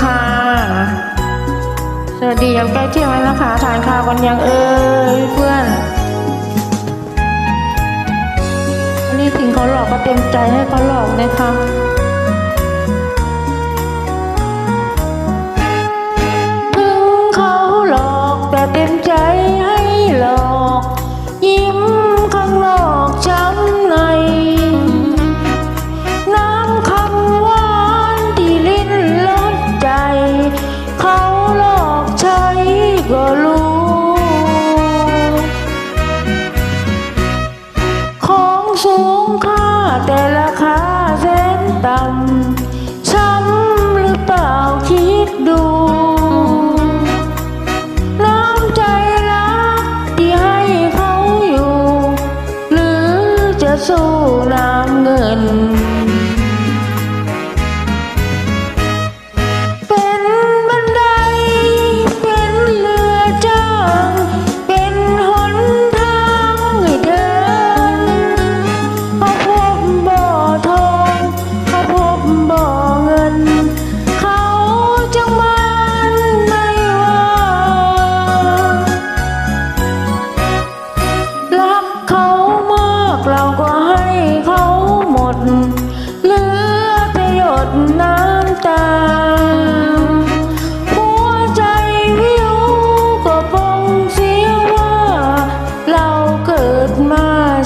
ค่ะ สวัสดียางใกล้เที่ยงแล้วนะคะทานข้าวกันยังเอ้ยเพื่อนอันนี้สิงเขาหลอกก็เต็มใจให้เขาหลอกนะคะ สูงค่าแต่ราคาแสนต่ำช้ำหรือเปล่าคิดดู น้ำใจรักที่ให้เขาอยู่ หรือจะสู้น้ำเงิน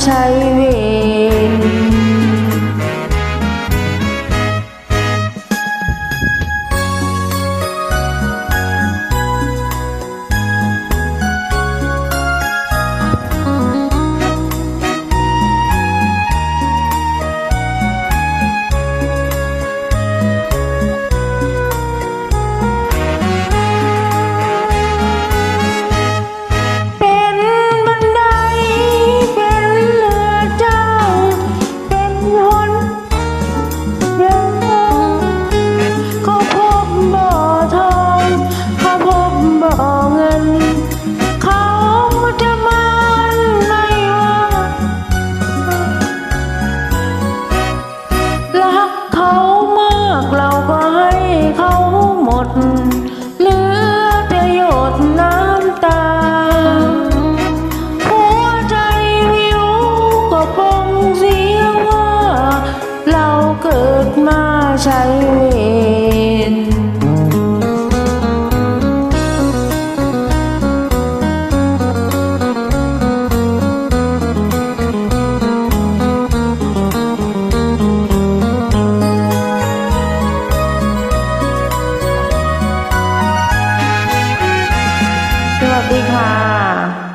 time. ใช้เวรสวัสดีค่ะ